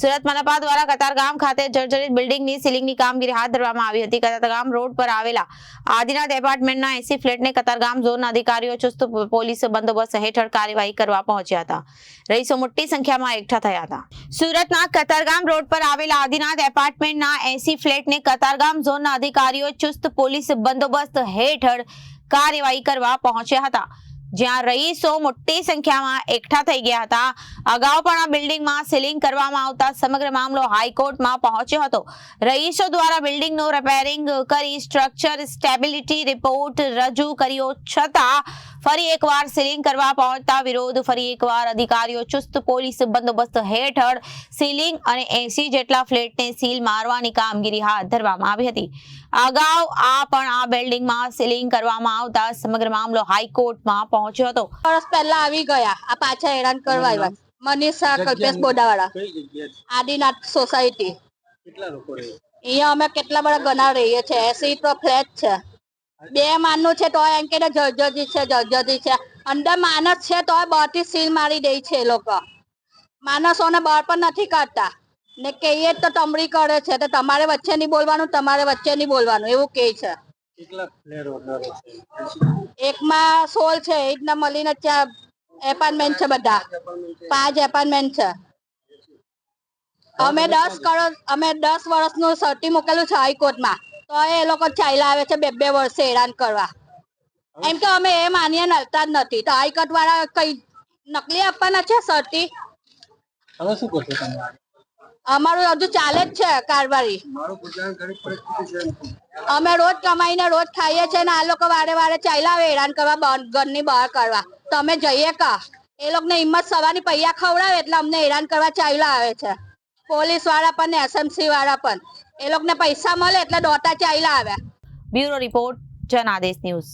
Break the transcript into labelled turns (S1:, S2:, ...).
S1: સુરત મનપા દ્વારા કતારગામ ખાતે જર્જરિત બિલ્ડિંગની સીલિંગની કામગીરી હાથ ધરવામાં આવી હતી. કતારગામ રોડ પર આવેલા આદિનાથ એપાર્ટમેન્ટના એસી ફ્લેટને કતારગામ ઝોનના અધિકારીઓ ચુસ્ત પોલીસ બંદોબસ્ત હેઠળ કાર્યવાહી કરવા પહોંચ્યા હતા. રહીશો મોટી સંખ્યામાં એકઠા થયા હતા. સુરતના કતારગામ રોડ પર આવેલા આદિનાથ એપાર્ટમેન્ટના એસી ફ્લેટને કતારગામ ઝોનના અધિકારીઓ ચુસ્ત પોલીસ બંદોબસ્ત હેઠળ કાર્યવાહી કરવા પહોંચ્યા હતા. જ્યાં રહીશો મોટી સંખ્યામાં એકઠા થઈ ગયા હતા. અગાઉ પણ આ બિલ્ડિંગમાં સીલિંગ કરવામાં આવતા સમગ્ર મામલો હાઈકોર્ટમાં પહોંચ્યો હતો. રહીશો દ્વારા બિલ્ડિંગનું રિપેરિંગ કરી સ્ટ્રક્ચર સ્ટેબિલિટી રિપોર્ટ રજૂ કર્યો છતાં ફરી એકવાર સીલિંગ કરવા પહોંચતા વિરોધ ફરી એકવાર અધિકારીઓ ચુસ્ત પોલીસ બંદોબસ્ત હેઠળ સીલિંગ અને એસી જેટલા ફ્લેટને સીલ મારવાની કામગીરી હાથ ધરવામાં આવી હતી. અગાઉ આ પણ આ બિલ્ડિંગમાં સીલિંગ કરવામાં આવતા સમગ્ર મામલો હાઈકોર્ટમાં પહોંચ્યો હતો.
S2: વર્ષ પહેલા આવી ગયા. આ પાછા હેરાન કરવા આવ્યા. મનીષા કલ્પેશ બોડાવાળા? આદિનાથ સોસાયટી.
S3: કેટલા લોકો રહે?
S2: અહીંયા અમે કેટલા બધા ગણા રહીએ છીએ. એસી તો ફ્લેટ છે. બે માનનું છે તો એમ કે જર્જરી છે જર્જરી છે. અંદર માણસ છે તો બહારથી સીલ મારી દે છે એ લોકો. માણસોને બહાર પણ નથી કાઢતા. ને કહીએ તો તમરી કરે છે. તો તમારે વચ્ચે નહીં બોલવાનું તમારે વચ્ચે નહીં બોલવાનું. એવું કહે છે. એકમાં સોલ છે એ રીતના મળીને ત્યાં એપાર્ટમેન્ટ છે બધા. પાંચ એપાર્ટમેન્ટ છે. અમે દસ કરોડ અમે દસ વર્ષનું સર્ટી મૂકેલું છે હાઈકોર્ટમાં તો એ લોકો ચાલ્યા આવે છે બે બે વર્ષે હેરાન કરવા. એમ કે અમે એ માનીએ નલતા જ નથી. તો હાઈકોર્ટ વાળા કઈ નકલી આપવાના છે સર્ટી
S3: હવે શું કરશો તમે?
S2: અમારું હજુ ચાલે જ છે
S3: છે
S2: અમે રોજ કમાઈને રોજ ખાઈએ છીએ ને આ લોકો વારે વારે ચાલ્યા હેરાન કરવા ઘરની બહાર કરવા તમે જઈએ કા? એ લોકોને હિંમત સવારની પૈયા ખવડાવે એટલે અમને હેરાન કરવા ચાલ્યા આવે છે. પોલીસવાળા પણ ને એસએમસી વાળા પણ. એ લોકોને પૈસા મળે એટલે દોટા ચાલ્યા આવે
S1: બ્યુરો રિપોર્ટ જનાદેશ ન્યૂઝ.